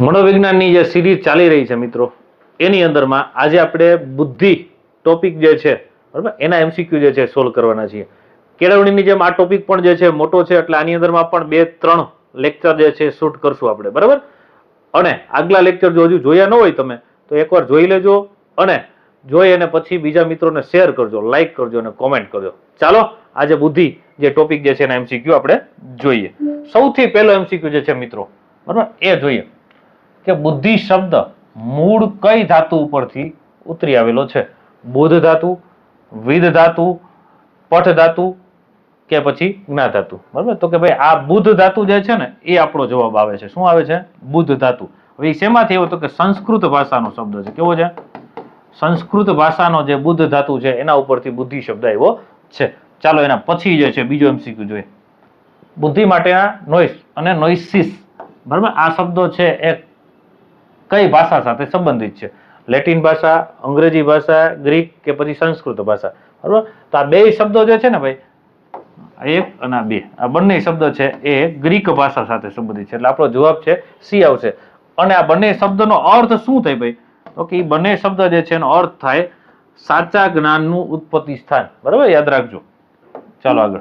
મનોવિજ્ઞાનની જે સિરીઝ ચાલી રહી છે મિત્રો, એની અંદરમાં આજે આપણે બુદ્ધિ ટોપિક જે છે, બરાબર, એના એમસીક્યુ જે છે સોલ્વ કરવાના છીએ. કેળવણીની જેમ આ ટોપિક પણ જે છે મોટો છે, એટલે આની અંદરમાં પણ બે ત્રણ લેક્ચર જે છે શૂટ કરશું આપણે, બરાબર? અને આગલા લેક્ચર જો હજુ જોયા ન હોય તમે, તો એકવાર જોઈ લેજો અને જોઈ અને પછી બીજા મિત્રોને શેર કરજો લાઇક કરજો અને કોમેન્ટ કરજો. ચાલો, આજે બુદ્ધિ જે ટોપિક જે છે એના એમસીક્યુ આપણે જોઈએ. સૌથી પહેલો એમસીક્યુ જે છે મિત્રો, બરાબર, એ જોઈએ. કે બુદ્ધિ શબ્દ મૂળ કઈ ધાતુ ઉપરથી ઉતરી આવેલો છે? બુધ ધાતુ વિદ ધાતુ, પઠ ધાતુ કે પછી જ્ઞા ધાતુ? બરાબર? તો કે ભાઈ આ બુદ્ધ ધાતુ જે છે ને, એ આપણો જવાબ આવે છે. શું આવે છે? બુદ્ધ ધાતુ. હવે શેમાંથી એવો તો કે સંસ્કૃત ભાષાનો શબ્દ છે. કેવો છે? સંસ્કૃત ભાષાનો જે બુદ્ધ ધાતુ છે, એના ઉપરથી બુદ્ધિ શબ્દ આવ્યો છે. ચાલો એના પછી જે છે, બીજો એમસીક્યુ જોઈએ. બુદ્ધિ માટેના નોઇસ અને નોઇસિસ. બરાબર? આ શબ્દો છે એ કઈ ભાષા સાથે સંબંધિત છે? લેટિન ભાષા, અંગ્રેજી ભાષા, ગ્રીક કે પછી સંસ્કૃત ભાષા. બરાબર? તો આ બે શબ્દો જે છે ને ભાઈ એક અને બે, આ બંને શબ્દો છે એ ગ્રીક ભાષા સાથે સંબંધિત છે. એટલે આપણો જવાબ છે સી આવશે. અને આ બંને શબ્દનો અર્થ શું થાય ભાઈ? તો કે બંને શબ્દ જે છે એનો અર્થ થાય સાચા જ્ઞાનનું ઉત્પત્તિ સ્થાન. બરાબર? યાદ રાખજો. ચાલો આગળ.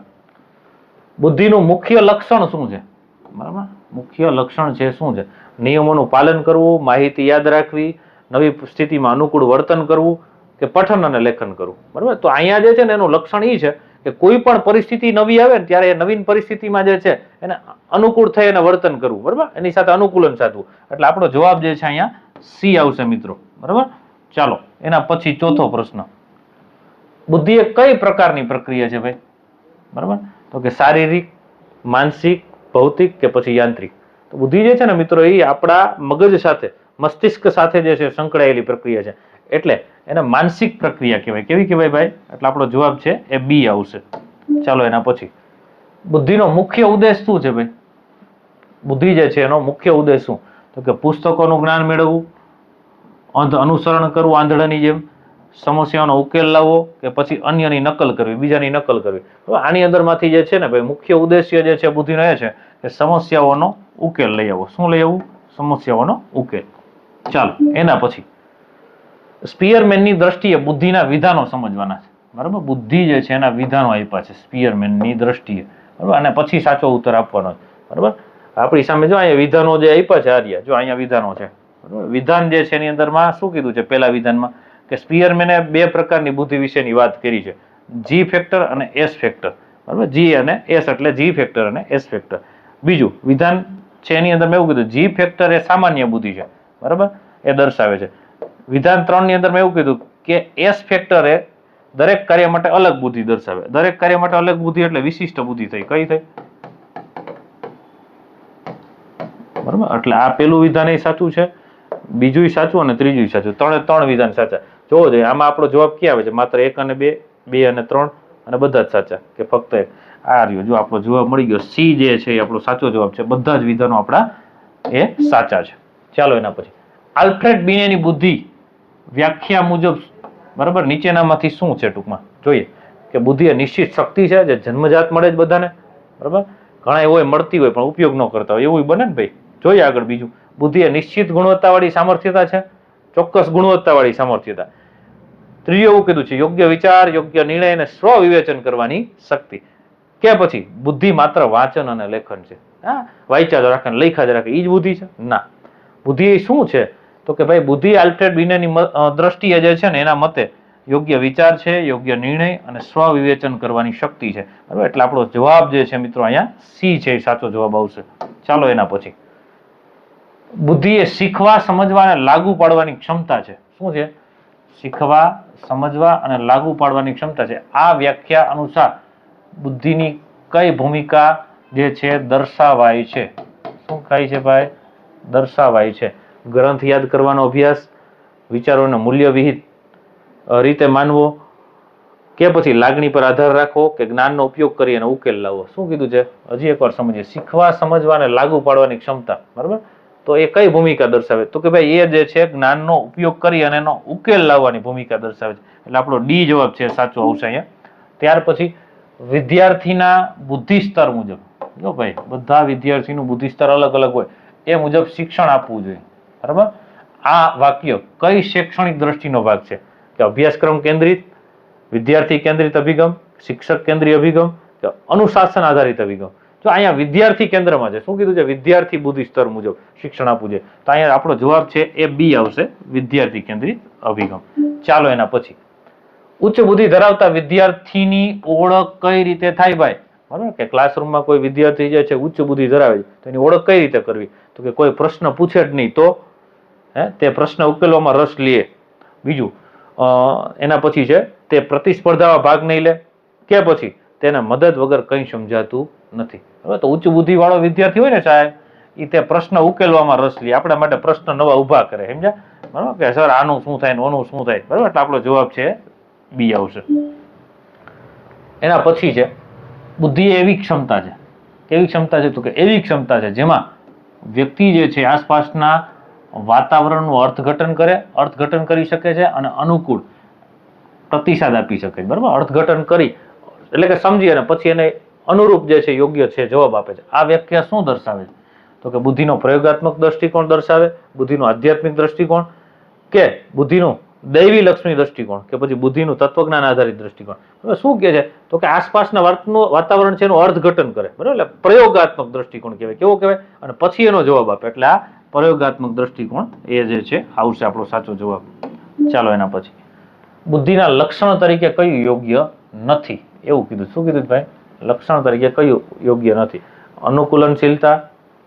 બુદ્ધિનું મુખ્ય લક્ષણ શું છે? બરાબર? મુખ્ય લક્ષણ છે શું છે? નિયમોનું પાલન કરવું, માહિતી યાદ રાખવી, નવી સ્થિતિમાં અનુકૂળ વર્તન કરવું કે પઠન અને લેખન કરવું. બરાબર? તો અહીંયા જે છે ને એનું લક્ષણ એ છે કે કોઈ પણ પરિસ્થિતિ નવી આવે ને ત્યારે એ નવીન પરિસ્થિતિમાં જે છે એને અનુકૂળ થઈ અને વર્તન કરવું. બરાબર? એની સાથે અનુકૂલન સાધવું. એટલે આપણો જવાબ જે છે અહીંયા સી આવશે મિત્રો. બરાબર? ચાલો, એના પછી ચોથો પ્રશ્ન. બુદ્ધિ એ કઈ પ્રકારની પ્રક્રિયા છે ભાઈ? બરાબર? તો કે શારીરિક, માનસિક ભૌતિક કે પછી યાંત્રિક? તો બુદ્ધિ જે છે ને મિત્રો, એ આપણા મગજ સાથે, મસ્તિષ્ક સાથે જે છે સંકળાયેલી પ્રક્રિયા છે. એટલે એને માનસિક પ્રક્રિયા કહેવાય. કેવી કહેવાય ભાઈ? એટલે આપણો જવાબ છે, એ બી આવશે. ચાલો એના પછી. બુદ્ધિનો મુખ્ય ઉદ્દેશ શું છે ભાઈ? બુદ્ધિ જે છે એનો મુખ્ય ઉદ્દેશ શું? તો કે પુસ્તકોનું જ્ઞાન મેળવવું, અંધ અનુસરણ કરવું, આંધળાની જેમ. સમસ્યાઓનો ઉકેલ લાવવો કે પછી અન્યની નકલ કરવી, બીજાની નકલ કરવી. તો આની અંદરમાંથી જે છે ને ભાઈ, મુખ્ય ઉદ્દેશ્ય જે છે બુદ્ધિનો એ છે કે સમસ્યાઓનો ઉકેલ લઈ આવો. શું લઈ આવવું સમસ્યાઓનો ઉકેલ. ચાલો, એના પછી. સ્પિયરમેનની દ્રષ્ટિએ બુદ્ધિના વિધાનો સમજવાના છે. બરાબર? બુદ્ધિ જે છે એના વિધાનો આપ્યા છે સ્પિયરમેનની દ્રષ્ટિએ. બરાબર? અને પછી સાચો ઉત્તર આપવાનો છે. બરાબર? આપણી સામે જો અહીંયા વિધાનો જે આપ્યા છે આર્યા, જો અહીંયા વિધાનો છે. બરાબર? વિધાન જે છે એની અંદરમાં શું કીધું છે? પહેલા વિધાનમાં કે સ્પીયરમેને બે પ્રકારની બુદ્ધિ વિશેની વાત કરી છે. જી ફેક્ટર અને એસ ફેક્ટર બરાબર? જી અને એસ એટલે જી ફેક્ટર અને એસ ફેક્ટર બીજું, વિધાન છે એની અંદર મેં એવું કીધું જી ફેક્ટર એ સામાન્ય બુદ્ધિ છે. બરાબર? એ દર્શાવે છે. વિધાન ત્રણની અંદર મેં એવું કીધું કે એસ ફેક્ટર એ દરેક કાર્ય માટે અલગ બુદ્ધિ દર્શાવે. દરેક કાર્ય માટે અલગ બુદ્ધિ એટલે વિશિષ્ટ બુદ્ધિ થઈ. કઈ થઈ? બરાબર? એટલે આ પેલું વિધાન એ સાચું છે બીજું સાચું અને ત્રીજું સાચું. ત્રણે ત્રણ વિધાન સાચા. જોવો જોઈએ, આમાં આપણો જવાબ ક્યાં આવે છે? માત્ર એક અને બે બે અને ત્રણ, અને બધા જ સાચા કે ફક્ત આ રહ્યો, જો આપણો જવાબ મળી ગયો, સી જે છે એ આપણો સાચો જવાબ છે. બધા જ વિધાનો આપણા એ સાચા છે. ચાલો એના પછી. આલ્ફ્રેડ બિનેની બુદ્ધિ વ્યાખ્યા મુજબ બરાબર નીચેનામાંથી શું છે ટૂંકમાં? જોઈએ. કે બુદ્ધિ એ નિશ્ચિત શક્તિ છે, જે જન્મજાત મળે જ બધાને. બરાબર? ઘણા એવું મળતી હોય, પણ ઉપયોગ ન કરતા હોય. એવું બને ને ભાઈ? જોઈએ આગળ બીજું. બુદ્ધિ એ નિશ્ચિત ગુણવત્તાવાળી સામર્થ્યતા છે. ચોક્કસ ગુણવત્તાવાળી સામર્થ્યતા. ત્રીજું એવું કીધું છે, યોગ્ય વિચાર, યોગ્ય નિર્ણય અને સ્વ વિવેચન કરવાની શક્તિ. કે પછી? બુદ્ધિ માત્ર વાંચન અને લેખન છે. હા? વાંચ્યા જ રાખે ને લખ્યા જ રાખે. એ જ બુદ્ધિ છે? ના. બુદ્ધિ શું છે? તો કે ભાઈ, બુદ્ધિ આલ્ફ્રેડ બિનેની દ્રષ્ટિએ જે છે ને એના મતે યોગ્ય વિચાર છે, યોગ્ય નિર્ણય અને સ્વ વિવેચન કરવાની શક્તિ છે. બરાબર? એટલે આપણો જવાબ જે છે મિત્રો અહીંયા સી છે, સાચો જવાબ આવશે. ચાલો એના પછી. બુદ્ધિ એ શીખવા, સમજવા અને લાગુ પાડવાની ક્ષમતા છે. શું છે? શીખવા, સમજવા અને લાગુ પાડવાની ક્ષમતા છે. આ વ્યાખ્યા અનુસાર બુદ્ધિની કઈ ભૂમિકા જે છે દર્શાવાય છે? શું થાય છે ભાઈ? દર્શાવાય છે. ગ્રંથ યાદ કરવાનો અભ્યાસ વિચારોને મૂલ્ય વિહિત રીતે માનવો, કે પછી લાગણી પર આધાર રાખવો, કે જ્ઞાનનો ઉપયોગ કરી અને ઉકેલ લાવવો. શું કીધું છે? હજી એકવાર સમજીએ. શીખવા, સમજવા અને લાગુ પાડવાની ક્ષમતા. બરાબર? તો એ કઈ ભૂમિકા દર્શાવે? તો કે ભાઈ, એ જે છે, જ્ઞાનનો ઉપયોગ કરી અને એનો ઉકેલ લાવવાની ભૂમિકા દર્શાવે છે. એટલે આપણો ડી જવાબ છે, સાચો આવશે અહીંયા. ત્યાર પછી, વિદ્યાર્થીના બુદ્ધિ સ્તર મુજબ. જો ભાઈ, બધા વિદ્યાર્થીનું બુદ્ધિ સ્તર અલગ અલગ હોય, એ મુજબ શિક્ષણ આપવું જોઈએ. બરાબર? આ વાક્ય કઈ શૈક્ષણિક દ્રષ્ટિનો ભાગ છે? કે અભ્યાસક્રમ કેન્દ્રિત, વિદ્યાર્થી કેન્દ્રિત અભિગમ, શિક્ષક કેન્દ્રીય અભિગમ, કે અનુશાસન આધારિત અભિગમ? જો અહીંયા વિદ્યાર્થી કેન્દ્રમાં છે. શું કીધું છે? વિદ્યાર્થી બુદ્ધિ સ્તર મુજબ શિક્ષણ આપવું છે. તો અહીંયા આપણો જવાબ છે એ બી આવશે, વિદ્યાર્થી કેન્દ્રિત અભિગમ. ચાલો એના પછી. ઉચ્ચ બુદ્ધિ ધરાવતા વિદ્યાર્થીની ઓળખ કઈ રીતે થાય ભાઈ? બરાબર? કે ક્લાસરૂમમાં કોઈ વિદ્યાર્થી જે છે ઉચ્ચ બુદ્ધિ ધરાવે છે, તો એની ઓળખ કઈ રીતે કરવી? તો કે કોઈ પ્રશ્ન પૂછે જ નહીં તો, હે, તે પ્રશ્ન ઉકેલવામાં રસ લે. બીજું એના પછી છે, તે પ્રતિસ્પર્ધામાં ભાગ નહીં લે. કે પછી? તેને મદદ વગર કંઈ સમજાતું નથી. હવે તો ઉચ્ચ બુદ્ધિ વાળો વિદ્યાર્થી હોય ને સાહેબ એ તે પ્રશ્ન ઉકેલવામાં રસ લે. આપણા માટે પ્રશ્ન નવા ઊભા કરે, સમજ્યા? બરાબર? કે સર, આનું શું થાય ને ઓનું શું થાય? બરાબર? એટલે આપણો જવાબ છે બી આવશે. એના પછી છે, બુદ્ધિ એવી ક્ષમતા છે. કેવી ક્ષમતા છે તો કે એવી ક્ષમતા છે જેમાં વ્યક્તિ જે છે આસપાસના વાતાવરણનું અર્થઘટન કરે, અર્થઘટન કરી શકે છે અને અનુકૂળ પ્રતિસાદ આપી શકે બરાબર? અર્થઘટન કરી, એટલે કે સમજી અને પછી એને અનુરૂપ જે છે યોગ્ય છે, જવાબ આપે છે. આ વ્યાખ્યા શું દર્શાવે છે? તો કે બુદ્ધિનો પ્રયોગાત્મક દ્રષ્ટિકોણ દર્શાવે, બુદ્ધિનો આધ્યાત્મિક દ્રષ્ટિકોણ કે બુદ્ધિનું દૈવી લક્ષ્મી દ્રષ્ટિકોણ કે પછી બુદ્ધિનું તત્વજ્ઞાન આધારિત દ્રષ્ટિકોણ. હવે શું કહે છે? તો કે આસપાસના વાતનું વાતાવરણ છે એનું અર્થઘટન કરે. બરાબર? એટલે પ્રયોગાત્મક દ્રષ્ટિકોણ કહેવાય. કેવો કહેવાય? અને પછી એનો જવાબ આપે. એટલે આ પ્રયોગાત્મક દ્રષ્ટિકોણ એ જે છે આવશે આપણો સાચો જવાબ. ચાલો એના પછી. બુદ્ધિના લક્ષણ તરીકે કયું યોગ્ય નથી? એવું કીધું. શું કીધું ભાઈ? લક્ષણ તરીકે કયું યોગ્ય નથી. અનુકૂલનશીલતા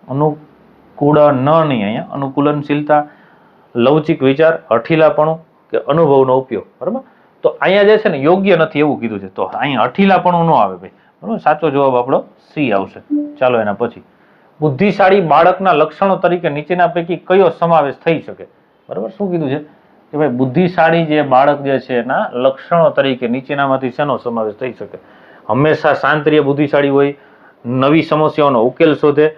અનુકૂળ ન નહીં અહીંયા અનુકૂલનશીલતા, લવચિક વિચાર હઠીલાપણું કે અનુભવનો ઉપયોગ, બરાબર? તો અહીંયા જે છે ને યોગ્ય નથી એવું કીધું છે. તો અહીંયા હઠીલાપણું ન આવે ભાઈ, બરાબર? સાચો જવાબ આપણો સી આવશે. ચાલો એના પછી. બુદ્ધિશાળી બાળકના લક્ષણો તરીકે નીચેના પૈકી કયો સમાવેશ થઈ શકે? બરાબર? શું કીધું છે? કે ભાઈ બુદ્ધિશાળી જે બાળક જે છે એના લક્ષણો તરીકે નીચેનામાંથી શેનો સમાવેશ થઈ શકે? હંમેશા શાંતિય બુદ્ધિશાળી હોય, નવી સમસ્યાઓનો ઉકેલ શોધે,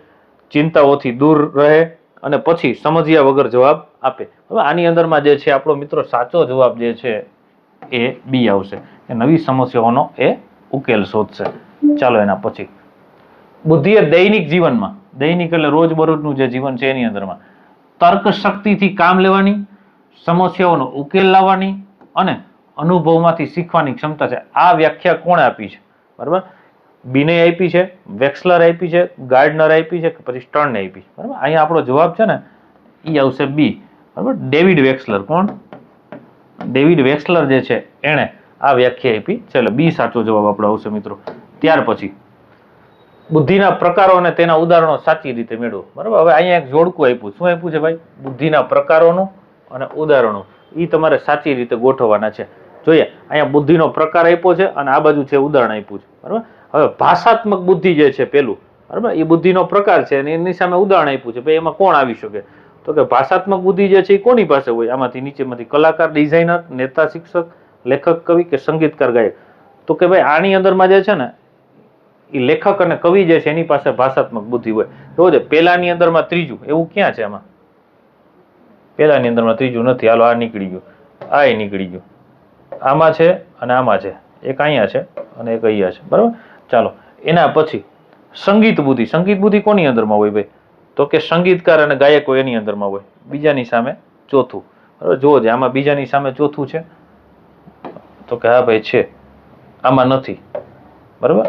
ચિંતાઓથી દૂર રહે અને પછી સમજ્યા વગર જવાબ આપે. હવે આની અંદરમાં જે છે, આપણો મિત્રો સાચો જવાબ જે છે એ બી આવશે. એ નવી સમસ્યાઓનો એ ઉકેલ શોધશે. ચાલો એના પછી. બુદ્ધિ એ દૈનિક જીવનમાં, દૈનિક એટલે રોજબરોજનું જે જીવન છે એની અંદરમાં, તર્ક શક્તિથી કામ લેવાની, સમસ્યાઓનો ઉકેલ લાવવાની અને અનુભવમાંથી શીખવાની ક્ષમતા છે. આ વ્યાખ્યા કોણે આપી છે? બરાબર? બીને આપી છે, વેક્સલર આપી છે, ગાર્ડનર આપી છે પછી સ્ટર્ન આપી છે. બરાબર? અહીંયા આપણો જવાબ છે ને એ આવશે બી. બરાબર? David Wechsler. કોણ? ડેવિડ વેક્સલર જે છે, એણે આ વ્યાખ્યા આપી. ચાલો, બી સાચો જવાબ આપણો આવશે મિત્રો. ત્યાર પછી, બુદ્ધિના પ્રકારો અને તેના ઉદાહરણો સાચી રીતે મેળવો. બરાબર? હવે અહીંયા એક જોડકું આપ્યું. શું આપ્યું છે ભાઈ? બુદ્ધિના પ્રકારોનું અને ઉદાહરણો. એ તમારે સાચી રીતે ગોઠવવાના છે. જોઈએ, અહીંયા બુદ્ધિનો પ્રકાર આપ્યો છે અને આ બાજુ છે ઉદાહરણ આપ્યું છે, બરાબર? હવે ભાષાત્મક બુદ્ધિ જે છે પેલું, બરાબર? એ બુદ્ધિનો પ્રકાર છે અને એની સામે ઉદાહરણ આપ્યું છે, ભાઈ એમાં કોણ આવી શકે? તો કે ભાષાત્મક બુદ્ધિ જે છે એ કોની પાસે હોય? આમાંથી નીચેમાંથી કલાકાર ડિઝાઇનર નેતા, શિક્ષક, લેખક, કવિ કે સંગીતકાર, ગાયક? તો કે ભાઈ આની અંદરમાં જે છે ને, એ લેખક અને કવિ જે છે એની પાસે ભાષાત્મક બુદ્ધિ હોય. તો છે પેલાની અંદરમાં ત્રીજું, એવું ક્યાં છે આમાં? પેલાની અંદરમાં ત્રીજું નથી, હાલો આ નીકળી ગયું, આ નીકળી ગયું. આમાં છે અને આમાં છે. એક અહીંયા છે અને એક અહીંયા છે. બરાબર? ચાલો, એના પછી સંગીત બુદ્ધિ. સંગીત બુદ્ધિ કોની અંદરમાં હોય ભાઈ? તો કે સંગીતકાર અને ગાયકો એની અંદરમાં હોય. બીજાની સામે ચોથું. બરાબર? જુઓ જે આમાં બીજાની સામે ચોથું છે. તો કે હા ભાઈ છે. આમાં નથી. બરાબર?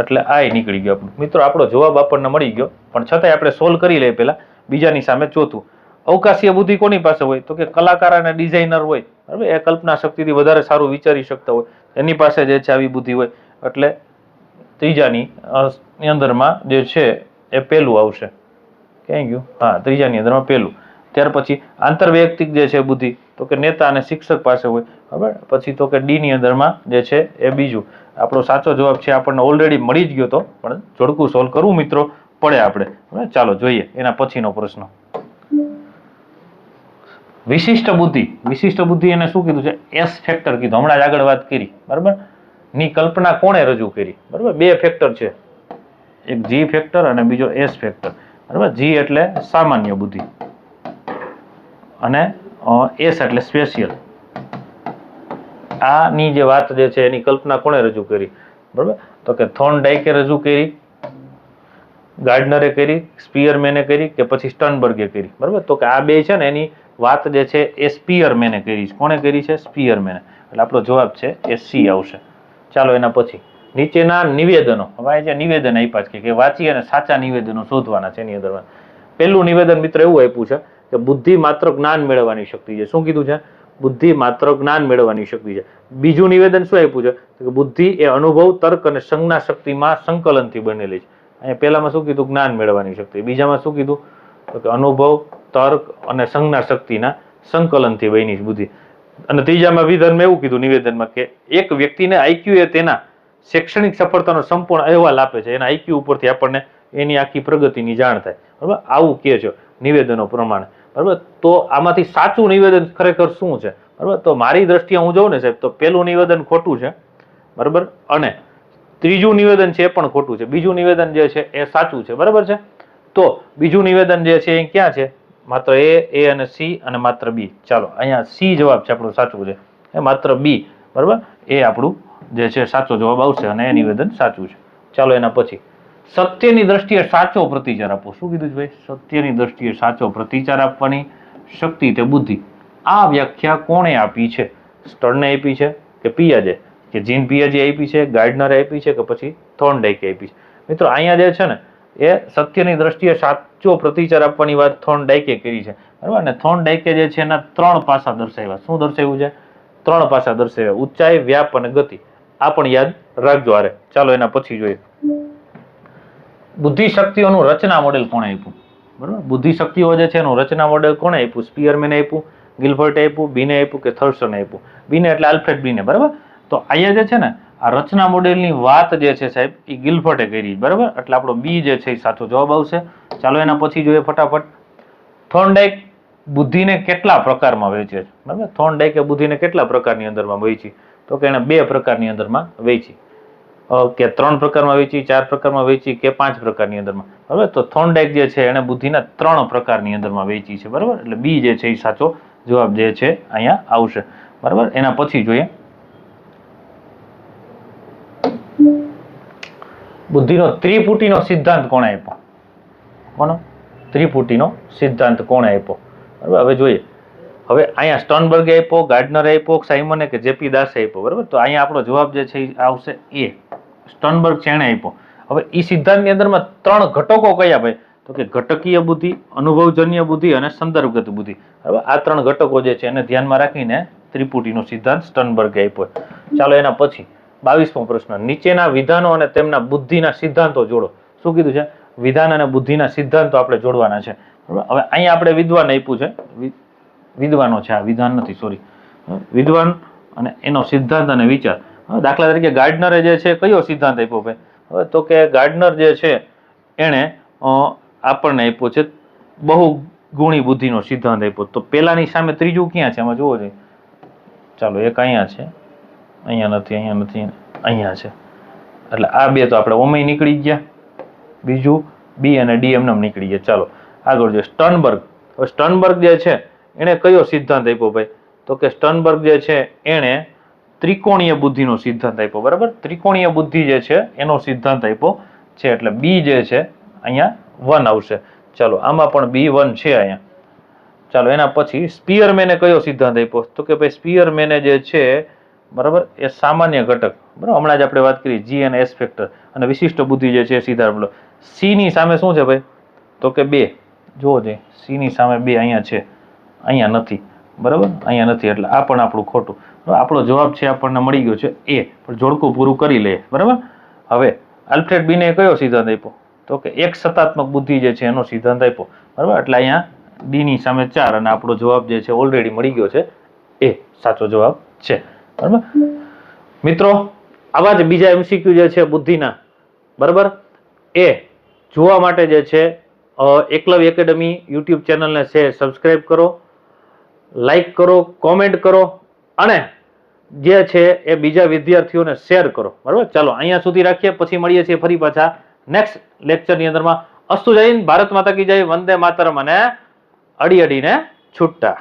એટલે આ નીકળી ગયો મિત્રો, આપણો જવાબ આપણને મળી ગયો. પણ છતાંય આપણે સોલ્વ કરી લઈએ પહેલાં. બીજાની સામે ચોથું. અવકાશીય બુદ્ધિ કોની પાસે હોય? તો કે કલાકાર અને ડિઝાઇનર હોય. બરાબર? એ કલ્પના શક્તિથી વધારે સારું વિચારી શકતા હોય. એની પાસે જે છે આવી બુદ્ધિ હોય. એટલે ત્રીજાની અંદરમાં જે છે એ પહેલું આવશે. ક્યાં ગયું? હા, ત્રીજાની અંદરમાં પહેલું ત્યાર પછી આંતરવૈયક્તિક જે છે બુદ્ધિ, તો કે નેતા અને શિક્ષક પાસે હોય, બરાબર? પછી તો કે ડીની અંદરમાં જે છે એ બીજું. આપણો સાચો જવાબ છે આપણને ઓલરેડી મળી જ ગયો તો, પણ જોડકું સોલ્વ કરવું મિત્રો, પડે આપણે. ચાલો, જોઈએ. એના પછીનો પ્રશ્ન. વિશિષ્ટ બુદ્ધિ વિશિષ્ટ બુદ્ધિ એને શું કીધું છે? એસ ફેક્ટર કીધું. હમણાં જ આગળ વાત કરી. બરાબર? ની કલ્પના કોણે રજૂ કરી? બરાબર? બે ફેક્ટર છે. એક જી ફેક્ટર અને બીજો એસ ફેક્ટર બરાબર? જી એટલે સામાન્ય બુદ્ધિ. અને એસ એટલે સ્પેશિયલ આની જે વાત જે છે, એની કલ્પના કોણે રજૂ કરી? બરાબર? તો કે થોન ડાયકે રજૂ કરી ગાર્ડનરે કરી સ્પીયરમેને કરી કે પછી સ્ટનબર્ગે કરી? બરાબર? તો કે આ બે છે ને એની વાત જે છે એ સ્પીયરમેને કરી છે. કોણે કરી છે? સ્પીયરમેને. એટલે આપણો જવાબ છે એ સી આવશે. ચાલો એના પછી. નીચેના નિવેદનો. હવે જે નિવેદન આપ્યા છે કે વાંચી અને સાચા નિવેદનો શોધવાના છે એની અંદર. પહેલું નિવેદન મિત્ર એવું આપ્યું છે કે બુદ્ધિ માત્ર જ્ઞાન મેળવવાની શક્તિ છે. શું કીધું છે? બુદ્ધિ માત્ર જ્ઞાન મેળવવાની શક્તિ છે. બીજું નિવેદન શું આપ્યું છે? કે બુદ્ધિ એ અનુભવ, તર્ક અને સંજ્ઞા શક્તિમાં સંકલનથી બનેલી છે. અહીંયા પહેલામાં શું કીધું? જ્ઞાન મેળવવાની શક્તિ. બીજામાં શું કીધું? તો કે અનુભવ તર્ક અને સંજ્ઞા શક્તિના સંકલનથી બની બુદ્ધિ. અને ત્રીજામાં વિધાનમાં એવું કીધું, નિવેદનમાં કે એક વ્યક્તિને આઈક્યુ એ તેના શૈક્ષણિક સફળતાનો સંપૂર્ણ અહેવાલ આપે છે. એના આઈક્યુ ઉપરથી આપણને એની આખી પ્રગતિની જાણ થાય. બરાબર? આવું કહે છે નિવેદનો પ્રમાણે. બરાબર? તો આમાંથી સાચું નિવેદન ખરેખર શું છે? બરાબર? તો મારી દ્રષ્ટિએ હું જોઉં ને સાહેબ, તો પહેલું નિવેદન ખોટું છે. બરાબર? અને ત્રીજું નિવેદન છે એ પણ ખોટું છે. બીજું નિવેદન જે છે એ સાચું છે. બરાબર છે? તો બીજું નિવેદન જે છે એ ક્યાં છે? માત્ર એ એ અને સી અને માત્ર બી. ચાલો, અહીંયા સી જવાબ છે, આપણું સાચું છે. એ માત્ર બી, બરાબર? એ આપણું જે છે, સાચો જવાબ આવશે અને એ નિવેદન સાચું છે. ચાલો, એના પછી. સત્યની દ્રષ્ટિએ સાચો પ્રતિચાર આપો. શું કીધું છે ભાઈ? સત્યની દ્રષ્ટિએ સાચો પ્રતિચાર આપવાની શક્તિ તે બુદ્ધિ. આ વ્યાખ્યા કોણે આપી છે? સ્ટર્ને આપી છે કે પિયાજે? કે જીન પિયાજે આપી છે? ગાર્ડનરે આપી છે કે પછી થોર્નડાઇકે આપી છે? મિત્રો, અહીંયા જે છે ને એ સત્યની દ્રષ્ટિએ સાચો પ્રતિચાર આપવાની વાત થોન ડાયકે કરી છે. બરાબર? ને ડાયકે જે છે એના ત્રણ પાસા દર્શાવ્યા. શું દર્શાવ્યું છે? ત્રણ પાસા દર્શાવ્યા. ઊંચાઈ, વ્યાપ અને ગતિ. આ પણ યાદ રાખજો આરે. ચાલો એના પછી જોઈએ. બુદ્ધિ શક્તિઓનું રચના મોડેલ કોણે આપ્યું? બરાબર? બુદ્ધિ શક્તિઓ જે છે એનું રચના મોડેલ કોણે આપ્યું? સ્પિયરમેને આપ્યું? ગિલ્ફર્ટે આપ્યું? બીને આપ્યું? કે થર્સને આપ્યું? બીને એટલે આલ્ફ્રેડ બીને. બરાબર? તો અહીંયા જે છે ને આ રચના મોડેલની વાત જે છે સાહેબ એ ગિલફટે કરી, બરાબર? એટલે આપણો બી જે છે એ સાચો જવાબ આવશે. ચાલો એના પછી જોઈએ ફટાફટ. થોર્નડાઇક બુદ્ધિને કેટલા પ્રકારમાં વહેંચે છે, બરાબર? થોર્નડાઇકે બુદ્ધિને કેટલા પ્રકારની અંદરમાં વહેંચી? તો કે એણે બે પ્રકારની અંદરમાં વહેંચી. કે ત્રણ પ્રકારમાં વેચી ચાર પ્રકારમાં વેચી કે પાંચ પ્રકારની અંદરમાં, બરાબર? તો થોર્નડાઇક જે છે એણે બુદ્ધિના ત્રણ પ્રકારની અંદરમાં વહેંચી છે, બરાબર? એટલે બી જે છે એ સાચો જવાબ જે છે અહીંયા આવશે, બરાબર? એના પછી જોઈએ બુદ્ધિનો ત્રિપુટીનો સિદ્ધાંત કોણે આપ્યો? કોનો? ત્રિપુટીનો સિદ્ધાંત કોણે આપ્યો? બરાબર? હવે જોઈએ. હવે અહીંયા સ્ટોનબર્ગે આપ્યો, ગાર્ડનરે આપ્યો, સાઇમને કે જેપી દાસે આપ્યો, બરાબર? તો અહીંયા આપણો જવાબ જે છે આવશે એ. સ્ટોનબર્ગ છેણે આપ્યો? હવે એ સિદ્ધાંતની અંદરમાં ત્રણ ઘટકો કયા ભાઈ? તો કે ઘટકીય બુદ્ધિ, અનુભવજન્ય બુદ્ધિ અને સંદર્ભગત બુદ્ધિ. હવે આ ત્રણ ઘટકો જે છે એને ધ્યાનમાં રાખીને ત્રિપુટીનો સિદ્ધાંત સ્ટનબર્ગે આપ્યો. ચાલો એના પછી બાવીસમો પ્રશ્ન, નીચેના વિધાનો અને તેમના બુદ્ધિના સિદ્ધાંતો જોડો. શું કીધું છે? વિધાન અને બુદ્ધિના સિદ્ધાંતો આપણે જોડવાના છે. હવે અહીંયા આપણે વિદ્વાન આપ્યું છે. વિદ્વાનો છે આ, વિધાન નથી સોરી વિદ્વાન અને એનો સિદ્ધાંત અને વિચાર. દાખલા તરીકે ગાર્ડનરે જે છે, કયો સિદ્ધાંત આપ્યો ભાઈ? તો કે ગાર્ડનર જે છે, એણે આપણને આપ્યો છે, બહુ ગુણી બુદ્ધિનો સિદ્ધાંત આપ્યો. તો પેલાની સામે ત્રીજું ક્યાં છે? એમાં જોવો જોઈએ. ચાલો, એક અહીંયા છે. અહીંયા નથી અહીંયા નથી, અહીંયા છે. એટલે આ બે તો આપણે ઓમય નીકળી ગયા. બીજું બી અને ડી એમને નીકળી ગયા. ચાલો, આગળ જોઈએ. સ્ટનબર્ગ હવે સ્ટનબર્ગ જે છે, એણે કયો સિદ્ધાંત આપ્યો ભાઈ? તો કે સ્ટનબર્ગ જે છે, એણે ત્રિકોણીય બુદ્ધિનો સિદ્ધાંત આપ્યો. બરાબર? ત્રિકોણીય બુદ્ધિ જે છે, એનો સિદ્ધાંત આપ્યો છે. એટલે બી જે છે, અહીંયા વન આવશે. ચાલો, આમાં પણ બી વન છે અહીંયા. ચાલો, એના પછી સ્પિયરમેને કયો સિદ્ધાંત આપ્યો? તો કે ભાઈ સ્પિયરમેને જે છે બરાબર? એ સામાન્ય ઘટક. બરાબર? હમણાં જ આપણે વાત કરી જી અને એસ ફેક્ટર અને વિશિષ્ટ બુદ્ધિ જે છે સીધા બોલો. સી ની સામે શું છે ભાઈ? તો કે બે. જુઓ જે સીની સામે બે અહીંયા છે. અહીંયા નથી. બરાબર? અહીંયા નથી. એટલે આ પણ આપણું ખોટું. આપણો જવાબ છે આપણને મળી ગયો છે એ પણ જોડકું પૂરું કરી લે. બરાબર? હવે આલ્ફ્રેડ બીને કયો સિદ્ધાંત આપ્યો? તો કે એક સત્તાત્મક બુદ્ધિ જે છે એનો સિદ્ધાંત આપ્યો. બરાબર? એટલે અહીંયા ડીની સામે ચાર અને આપણો જવાબ જે છે ઓલરેડી મળી ગયો છે. એ સાચો જવાબ છે. બરાબર? મિત્રો, આવા જ બીજા એમસીક્યુ જે છે બુદ્ધિના, બરાબર? એ જોવા માટે જે છે એકલવ એકેડમી યુટ્યુબ ચેનલને છે સબસ્ક્રાઈબ કરો લાઈક કરો કોમેન્ટ કરો, અને જે છે એ બીજા વિદ્યાર્થીઓને શેર કરો, બરાબર? ચાલો, અહીંયા સુધી રાખીએ, પછી મળીએ છીએ ફરી પાછા નેક્સ્ટ લેક્ચરની અંદરમાં. અસ્તુ જૈન ભારત માતા કી જય, વંદે માતરમ, અને અડી અડીને છૂટતા